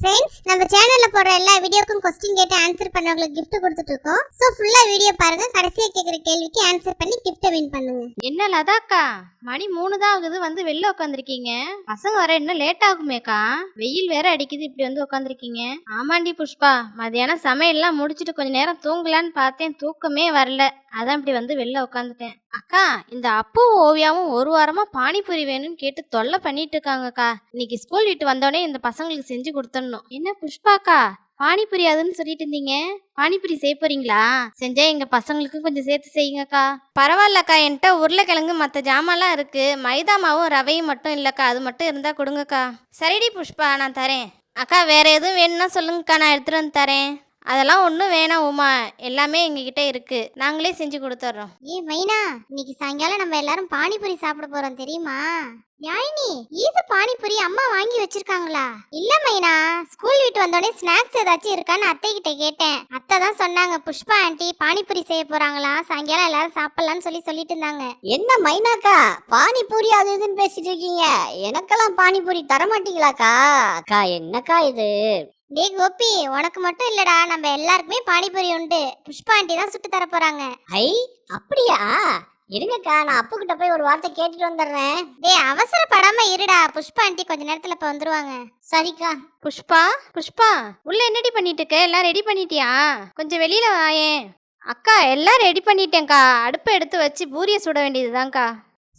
Friends நம்ம சேனல்ல போடுற எல்லா வீடியோக்கும் கொஸ்டின் கேட்டு ஆன்சர் பண்ணவங்களுக்கு கிஃப்ட் கொடுத்துட்டு இருக்கோம் சோ ஃபுல்லா வீடியோ பாருங்க. கடைசியா கேக்குற கேள்விக்கு ஆன்சர் பண்ணி கிஃப்ட் வின் பண்ணுங்க. என்ன லதாக்கா? மணி மூணு தான் ஆகுது. வந்து வெளில உட்காந்துருக்கீங்க பசங்க வர இன்னும் லேட் ஆகுமேக்கா? வெயில் வேற அடிக்குது. இப்படி வந்து உட்காந்துருக்கீங்க ஆமாண்டி புஷ்பா மதியானம் சமையல்லாம் முடிச்சிட்டு கொஞ்ச நேரம் தூங்கலான்னு பார்த்தேன். தூக்கமே வரல. அதான் இப்படி வந்து வெளில உட்காந்துட்டேன் அக்கா இந்த அப்பு ஓவியாவும் ஒரு வாரமா பானிபூரி வேணும்னு கேட்டு தொல்லை பண்ணிட்டு இருக்காங்கக்கா. இன்னைக்கு ஸ்கூல் விட்டு வந்தோடனே இந்த பசங்களுக்கு செஞ்சு கொடுத்துடணும். என்ன புஷ்பாக்கா பானிபூரி அதுன்னு சொல்லிட்டு இருந்தீங்க. பானிபூரி செய்ய போறீங்களா? செஞ்சா எங்க பசங்களுக்கும் கொஞ்சம் சேர்த்து செய்யுங்கக்கா. பரவாயில்லக்கா என்கிட்ட உருளைக்கிழங்கு மற்ற ஜாமான்லாம் இருக்கு. மைதா மாவும் ரவையும் மட்டும் இல்லக்கா அது மட்டும் இருந்தா கொடுங்கக்கா. சரிடி புஷ்பா நான் தரேன். அக்கா வேற எதுவும் வேணும்னா சொல்லுங்கக்கா நான் எடுத்துட்டு வந்து தரேன். அதெல்லாம் ஒன்றும் வேணாம் உமா. எல்லாமே எங்ககிட்ட இருக்கு. நாங்களே செஞ்சு கொடுத்துட்றோம் ஏ மைனா இன்னைக்கு சாயங்காலம் நம்ம எல்லாரும் பானிபூரி சாப்பிட போறோம் தெரியுமா? யாழினி ஈது பானிபூரி அம்மா வாங்கி வச்சிருக்காங்களா? இல்ல மைனா ஸ்கூல் விட்டு வந்தோடனே ஸ்நாக்ஸ் ஏதாச்சும் இருக்கான்னு அத்தை கிட்ட கேட்டேன். அத்தை தான் சொன்னாங்க புஷ்பா ஆண்டி பானிபூரி செய்ய போறாங்களா? சாயங்காலம் எல்லாரும் சாப்பிடலாம்னு சொல்லி சொல்லிட்டு இருந்தாங்க. என்ன மைனாக்கா? பானிபூரி அது இதுன்னு பேசிட்டு இருக்கீங்க. எனக்கெல்லாம் பானிபூரி தர மாட்டீங்களாக்கா அக்கா என்னக்கா இது? டேய் கோபி உனக்கு மட்டும் இல்லடா. நம்ம எல்லாருக்குமே பானிபூரி உண்டு. புஷ்பா ஆண்டி தான் சுட்டு தர போறாங்க. ஐ அப்படியா? இருங்கக்கா நான் அப்பு கிட்ட போய் ஒரு வார்த்தை கேட்டுட்டு வந்துடுறேன். டேய் அவசரப்படாம இருடா. புஷ்பா ஆண்டி கொஞ்ச நேரத்துல இப்ப வந்துருவாங்க. சரிக்கா. புஷ்பா புஷ்பா உள்ள என்னடி பண்ணிட்டு இருக்க எல்லாம் ரெடி பண்ணிட்டியா? கொஞ்சம் வெளியில வாயேன் அக்கா எல்லாம் ரெடி பண்ணிட்டேன்க்கா. அடுப்பை எடுத்து வச்சு பூரியை சுட வேண்டியதுதான்க்கா.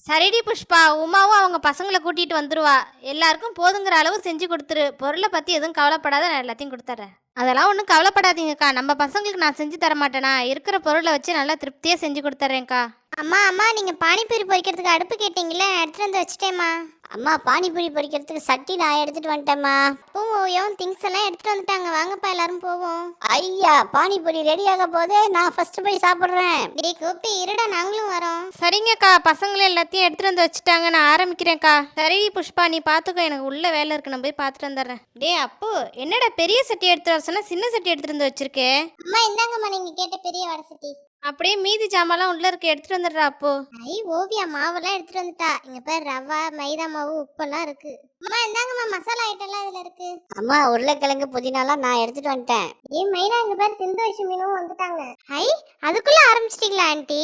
சரிடி புஷ்பா உமாவும் அவங்க பசங்களை கூட்டிகிட்டு வந்துடுவா எல்லாருக்கும் போதுங்கிற அளவு செஞ்சு கொடுத்துரு. பொருளை பற்றி எதுவும் கவலைப்படாத நான் எல்லாத்தையும் கொடுத்துட்றேன். அதெல்லாம் ஒன்றும் கவலைப்படாதீங்கக்கா. நம்ம பசங்களுக்கு நான் செஞ்சு தர மாட்டேனா இருக்கிற பொருளை வச்சு நல்லா திருப்தியாக செஞ்சு கொடுத்துட்றேன்க்கா அம்மா அம்மா நீங்க பானிபூரி பொரிக்கிறதுக்கு அடுப்பு கேட்டீங்களே எடுத்துட்டு வந்து வச்சுட்டேம்மா. அம்மா பானிபூரி பொரிக்கிறதுக்கு சட்டி நான் எடுத்துட்டு வந்துட்டேம்மா. பூவும் திங்ஸ் எல்லாம் எடுத்துட்டு வந்துட்டாங்க. வாங்கப்பா எல்லாரும் போவோம். ஐயா பானிபூரி ரெடி ஆக போதே நான் ஃபர்ஸ்ட் போய் சாப்பிடுறேன். டேய் கோபி இருடா நாங்களும் வரோம். சரிங்கக்கா. பசங்களும் எல்லாத்தையும் எடுத்துட்டு வந்து வச்சுட்டாங்க. நான் ஆரம்பிக்கிறேன்க்கா. சரி புஷ்பா நீ பார்த்துக்கோ எனக்கு உள்ள வேலை இருக்கு. நான் போய் பார்த்துட்டு வந்துடுறேன் டேய் அப்பு என்னடா பெரிய சட்டி எடுத்து வர சொன்னா சின்ன சட்டி எடுத்துட்டு வந்து வச்சிருக்கே. அம்மா இந்தாங்கம்மா நீங்க கேட்ட பெரிய வடை சட்டி. அப்படியே மீதி ஜாமான்லாம் உள்ள இருக்கு எடுத்துட்டு வந்துடுறா அப்போ. ஐ ஓவியா மாவெல்லாம் எடுத்துட்டு வந்துட்டா. இங்க பேர் ரவா மைதா மாவு உப்பெல்லாம் இருக்கு. அம்மா இந்தாங்கம்மா மசாலா ஐட்டம் எல்லாம் இதுல இருக்கு. அம்மா உருளைக்கிழங்கு புதினாலாம் நான் எடுத்துட்டு வந்துட்டேன். ஏ மைனா இங்க பேர் சிந்து வயசு மீனும் வந்துட்டாங்க. ஐ அதுக்குள்ள ஆரம்பிச்சிட்டீங்களா ஆண்டி?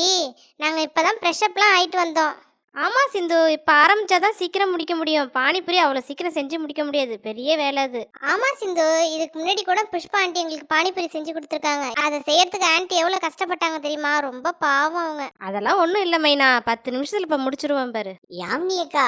நாங்க இப்பதான் ஃப்ரெஷ் அப்லாம் ஆயிட்டு வந்தோம். ஆமா சிந்து. இப்ப ஆரம்பிச்சாதான் சீக்கிரம் முடிக்க முடியும். பானிபூரி அவ்வளவு சீக்கிரம் செஞ்சு முடிக்க முடியாது. பெரிய வேலை அது. ஆமா சிந்து. இதுக்கு முன்னாடி கூட புஷ்பா ஆண்டி எங்களுக்கு பானிபூரி செஞ்சு கொடுத்துருக்காங்க. அதை செய்யறதுக்கு ஆண்டி எவ்வளவு கஷ்டப்பட்டாங்க தெரியுமா? ரொம்ப பாவம் அவங்க. அதெல்லாம் ஒண்ணும் இல்ல மைனா. பத்து நிமிஷத்துல இப்ப முடிச்சிருவேன் பாரு. யாமினி அக்கா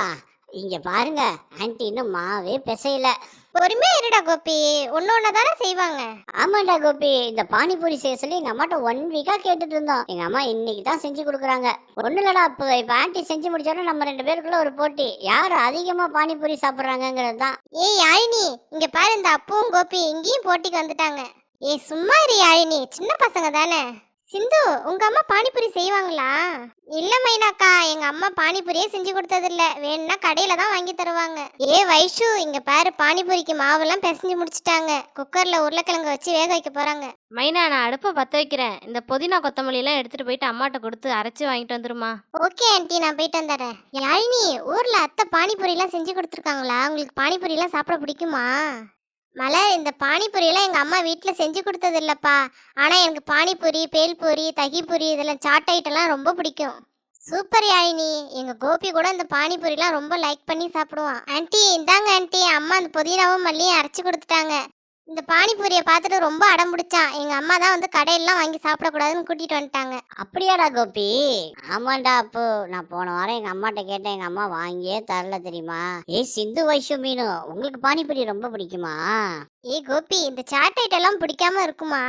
இங்க பாருங்க ஆன்ட்டி இன்னும் மாவே பிசையல. பொறுமையா இருடா கோபி. ஒன்னு ஒன்னு தானே செய்வாங்க. ஆமாண்டா கோபி. இந்த பானிபூரி செய்ய சொல்லி எங்க அம்மாட்ட ஒன் வீக்கா கேட்டுட்டு இருந்தோம். எங்க அம்மா இன்னைக்கு தான் செஞ்சு கொடுக்குறாங்க. ஒண்ணு இல்லடா இப்போ இப்ப ஆன்ட்டி செஞ்சு முடிச்சோட நம்ம ரெண்டு பேருக்குள்ள ஒரு போட்டி. யார் அதிகமா பானிபூரி சாப்பிடுறாங்கிறது தான். ஏய் யாழினி இங்க பாரு இந்த அப்புவும் கோபி இங்கேயும் போட்டிக்கு வந்துட்டாங்க. ஏய் சும்மா இரு யாழினி. சின்ன பசங்க தானே. சிந்து உங்க அம்மா பானிபூரி செய்வாங்களா? இல்ல மைனாக்கா எங்க அம்மா பானிபூரியே செஞ்சு கொடுத்தது இல்ல வேணும்னா கடையில தான் வாங்கி தருவாங்க. ஏ வைஷு இங்க பாரு பானிபூரிக்கு மாவெல்லாம் பிசைஞ்சு முடிச்சிட்டாங்க. குக்கர்ல உருளைக்கிழங்கு வச்சு வேக வைக்க போறாங்க. மைனா நான் அடுப்பை பத்த வைக்கிறேன். இந்த புதினா கொத்தமல்லி எல்லாம் எடுத்துட்டு போயிட்டு அம்மாட்ட கொடுத்து அரைச்சு வாங்கிட்டு வந்துருமா? ஓகே ஆண்டி நான் போயிட்டு வந்துடுறேன். யாழினி ஊர்ல அத்தை பானிபூரி எல்லாம் செஞ்சு கொடுத்துருக்காங்களா? உங்களுக்கு பானிபூரி எல்லாம் சாப்பிட பிடிக்குமா? மலர் இந்த பானிபூரியெல்லாம் எங்கள் எங்க அம்மா வீட்டில் செஞ்சு கொடுத்தது இல்லைப்பா ஆனா எனக்கு பானிபூரி பேல்பூரி தகிபூரி இதெல்லாம் சாட் ஐட்டம்லாம் ரொம்ப பிடிக்கும். சூப்பர் யாழினி. எங்க கோபி கூட இந்த பானிபூரிலாம் ரொம்ப லைக் பண்ணி சாப்பிடுவான். ஆன்ட்டி இந்தாங்க ஆன்ட்டி அம்மா அந்த புதினாவும் மல்லியும் அரைச்சு கொடுத்துட்டாங்க. இந்த பானிபூரியை பார்த்துட்டு ரொம்ப அடம் பிடிச்சான். எங்க அம்மா தான் வந்து கடையெல்லாம் வாங்கி சாப்பிடக்கூடாதுன்னு கூட்டிட்டு வந்துட்டாங்க. அப்படியாடா கோபி? ஆமாண்டா அப்போ நான் போன வாரம் எங்க அம்மாட்ட கேட்டேன். எங்க அம்மா வாங்கியே தரல தெரியுமா? ஏய் சிந்து வைஷு மீனு உங்களுக்கு பானிபூரி ரொம்ப பிடிக்குமா? ஏய் கோபி இந்த சாட் ஐட்டம் எல்லாம் பிடிக்காம இருக்குமா?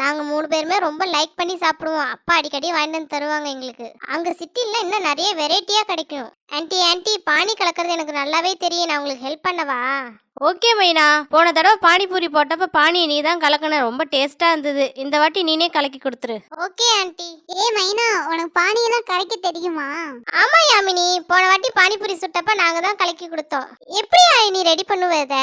நாங்க மூணு பேருமே ரொம்ப லைக் பண்ணி சாப்பிடுவோம். அப்பா அடிக்கடி வாங்கிட்டு வந்து தருவாங்க எங்களுக்கு. அங்க சிட்டில இன்னும் நிறைய வெரைட்டியா கிடைக்கும். ஆன்ட்டி ஆன்ட்டி பானி கலக்கிறது எனக்கு நல்லாவே தெரியும். நான் உங்களுக்கு ஹெல்ப் பண்ணவா? ஓகே மைனா. போன தடவை பானிபூரி போட்டப்ப பானியை நீ தான் கலக்கின. ரொம்ப டேஸ்டா இருந்தது. இந்த வாட்டி நீனே கலக்கி கொடுத்துரு. ஓகே ஆன்ட்டி ஏ மைனா உனக்கு பானியெல்லாம் கலக்க தெரியுமா? ஆமா யாமினி போன வாட்டி பானிபூரி சுட்டப்ப நாங்க தான் கலக்கி கொடுத்தோம். எப்படி நீ ரெடி பண்ணுவத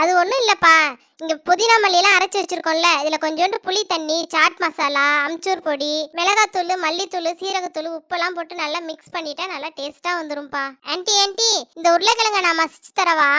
அது ஒண்ணும் இல்லப்பா. இங்க புதினா மல்லியெல்லாம் அரைச்சு வச்சிருக்கோம்ல இதுல கொஞ்சோண்டு புளி தண்ணி சாட் மசாலா அம்ச்சூர் பொடி மிளகாத்தூள் மல்லித்தூள் சீரகத்தூள் உப்பெல்லாம் போட்டு நல்லா மிக்ஸ் பண்ணிட்டா நல்லா டேஸ்டா வந்துரும்பா. ஆன்ட்டி ஆன்ட்டி இந்த உருளைக்கிழங்க நான் மசிச்சு தரவா?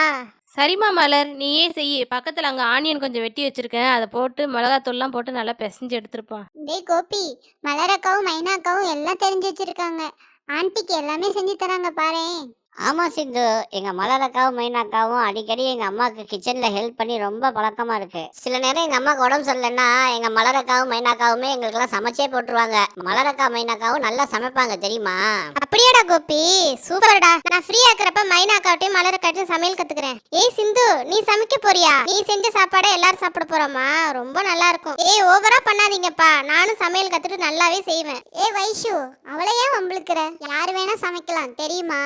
சரிம்மா மலர் நீயே செய் பக்கத்துல அங்க ஆனியன் கொஞ்சம் வெட்டி வச்சிருக்கேன். அதை போட்டு மிளகாத்தூள்லாம் போட்டு நல்லா பிசைஞ்சு எடுத்துருப்பான் டேய் கோபி மலரக்காவும் மைனாக்காவும் எல்லாம் தெரிஞ்சு வச்சிருக்காங்க. ஆன்ட்டிக்கு எல்லாமே செஞ்சு தராங்க பாரேன். ஆமா சிந்து. எங்க மலரக்காவும் மைனாக்காவும் அடிக்கடி எங்க அம்மாவுக்கு கிச்சன்ல ஹெல்ப் பண்ணி ரொம்ப பழக்கமா இருக்கு. சில நேரம் எங்க அம்மாக்கு உடம்பு சரியில்லைன்னா எங்க மலரக்காவும் மைனாக்காவுமே எங்களுக்கெல்லாம் சமைச்சே போட்டுருவாங்க. மலரக்கா மைனாக்காவும் நல்லா சமைப்பாங்க தெரியுமா? அப்படியாடா கோபி? சூப்பர்டா நான் ஃப்ரீயா இருக்கிறப்ப மைனாக்காட்டையும் மலரக்காட்டையும் சமையல் கத்துக்கிறேன். ஏய் சிந்து நீ சமைக்க போறியா? நீ செஞ்ச சாப்பாடை எல்லாரும் சாப்பிட போறோமா? ரொம்ப நல்லா இருக்கும். ஏய் ஓவரா பண்ணாதீங்கப்பா. நானும் சமையல் கத்துட்டு நல்லாவே செய்வேன். ஏய் வைஷு அவளை ஏன் வம்பிழுக்கிற? யாரு வேணா சமைக்கலாம் தெரியுமா?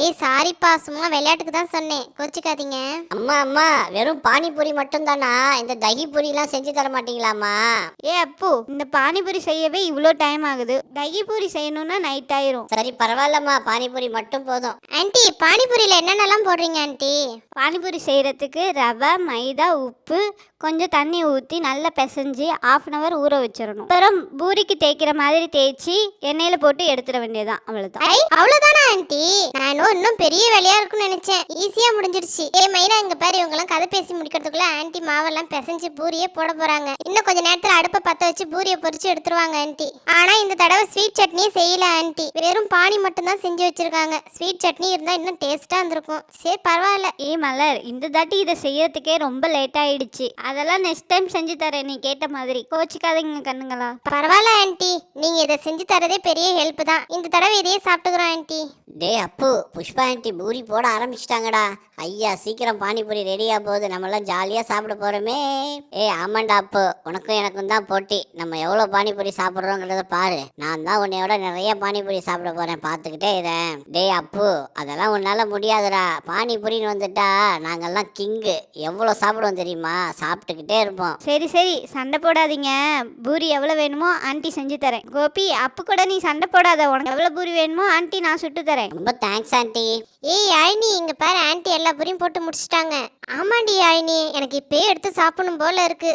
ஏய் சாரிப்பா சும்மா விளையாட்டுக்கு தான் சொன்னேன். கோச்சிக்காதீங்க. அம்மா அம்மா வெறும் பானிபூரி மட்டும் தானா இந்த தகி பூரி எல்லாம் செஞ்சு தர மாட்டீங்களாமா ஏ அப்பு இந்த பானிபூரி செய்யவே இவ்வளோ டைம் ஆகுது. தகி பூரி செய்யணும்னா நைட் ஆயிரும். சரி பரவாயில்லம்மா. பானிபூரி மட்டும் போதும். ஆன்ட்டி பானிபூரியில என்னென்னலாம் போடுறீங்க ஆன்ட்டி பானிபூரி செய்யறதுக்கு ரவை மைதா உப்பு கொஞ்சம் தண்ணி ஊற்றி நல்லா பிசைஞ்சு ஆஃப் அன் ஹவர் ஊற வச்சிடணும். அப்புறம் பூரிக்கு தேய்க்கிற மாதிரி தேய்ச்சி எண்ணெயில் போட்டு எடுத்துட வேண்டியதான் அவ்வளோதான் ஐ அவ்வளவுதானா ஆன்ட்டி நான் இன்னும் பெரிய வேலையா இருக்கும்னு நினைச்சேன். ஈஸியா முடிஞ்சிருச்சு. ஏ மைனா இங்க பாரு இவங்க எல்லாம் கதை பேசி முடிக்கிறதுக்குள்ள ஆன்ட்டி மாவெல்லாம் பிசைஞ்சு பூரியே போட போறாங்க. இன்னும் கொஞ்ச நேரத்துல அடுப்பை பத்த வச்சு பூரியை பொரிச்சு எடுத்துருவாங்க ஆன்ட்டி ஆனா இந்த தடவை ஸ்வீட் சட்னியே செய்யல ஆன்ட்டி வெறும் பானி மட்டும் தான் செஞ்சு வச்சிருக்காங்க. ஸ்வீட் சட்னி இருந்தா இன்னும் டேஸ்டா இருந்திருக்கும். சரி பரவாயில்ல. ஏ மலர் இந்த தாட்டி இதை செய்யறதுக்கே ரொம்ப லேட் ஆயிடுச்சு. அதெல்லாம் நெக்ஸ்ட் டைம் செஞ்சு தரேன் நீ கேட்ட மாதிரி. கோச்சிக்காதீங்க கண்ணுங்களா. பரவாயில்ல ஆன்ட்டி நீங்க இதை செஞ்சு தரதே பெரிய ஹெல்ப் தான். இந்த தடவை இதையே சாப்பிட்டுக்கிறோம் ஆன்ட்டி டே அப்பு புஷ்பா ஆண்டி பூரி போட ஆரம்பிச்சிட்டாங்கடா. ஐயா சீக்கிரம் பானிபூரி ரெடியா போகுது. நம்மளாம் ஜாலியாக சாப்பிட போகிறோமே ஏ ஆமாண்டா அப்பு. உனக்கும் எனக்கும் தான் போட்டி. நம்ம எவ்வளோ பானிபூரி சாப்பிட்றோங்கிறத பாரு. நான் தான் உன்னையோட நிறைய பானிபூரி சாப்பிட போகிறேன் பார்த்துக்கிட்டே இருக்கேன் டேய் அப்பு அதெல்லாம் உன்னால் முடியாதுடா. பானிபூரின்னு வந்துட்டா நாங்கெல்லாம் கிங்கு. எவ்வளோ சாப்பிடுவோம் தெரியுமா? சாப்பிட்டுக்கிட்டே இருப்போம். சரி சரி. சண்டை போடாதீங்க. பூரி எவ்வளோ வேணுமோ ஆண்டி செஞ்சு தரேன். கோபி அப்பு கூட நீ சண்டை போடாத. உனக்கு எவ்வளோ பூரி வேணுமோ ஆண்டி நான் சுட்டு தரேன். ரொம்ப தேங்க்ஸ் ஆண்டி. ஏய் யாழினி இங்க பாரு ஆன்ட்டி எல்லா பூரியும் போட்டு முடிச்சிட்டாங்க. ஆமாண்டி யாழினி எனக்கு இப்பயே எடுத்து சாப்பிடணும் போல இருக்கு.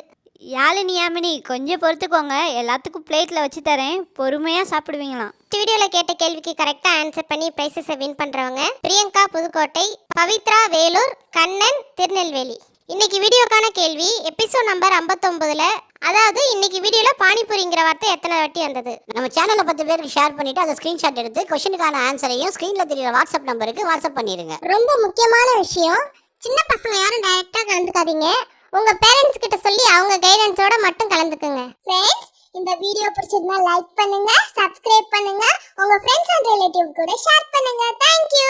யாழினி யாமினி கொஞ்சம் பொறுத்துக்கோங்க. எல்லாத்துக்கும் பிளேட்டில் வச்சு தரேன். பொறுமையாக சாப்பிடுவீங்களாம். வீடியோல கேட்ட கேள்விக்கு கரெக்டா ஆன்சர் பண்ணி பிரைசஸை வின் பண்றவங்க பிரியங்கா புதுக்கோட்டை பவித்ரா வேலூர் கண்ணன் திருநெல்வேலி. இன்னைக்கு வீடியோக்கான கேள்வி எபிசோட் நம்பர் 59ல அதாவது இன்னைக்கு வீடியோல பானிபூரிங்கிற வார்த்தை எத்தனை வாட்டி வந்தது? நம்ம சேனலை பத்து பேருக்கு ஷேர் பண்ணிட்டு அதை ஸ்க்ரீன்ஷாட் எடுத்து கொஷனுக்கான ஆன்சரையும் ஸ்க்ரீனில் தெரியுற வாட்ஸ்அப் நம்பருக்கு வாட்ஸ்அப் பண்ணிடுங்க ரொம்ப முக்கியமான விஷயம். சின்ன பசங்க யாரும் டைரக்டா கலந்துக்காதீங்க. உங்க பேரண்ட்ஸ் கிட்ட சொல்லி அவங்க கைடன்ஸோட மட்டும் கலந்துக்குங்க. ஃப்ரெண்ட்ஸ் இந்த வீடியோ பிடிச்சிருந்தா லைக் பண்ணுங்க சப்ஸ்கிரைப் பண்ணுங்க. உங்க ஃப்ரெண்ட்ஸ் அண்ட் ரிலேட்டிவ் கூட ஷேர் பண்ணுங்க. Thank you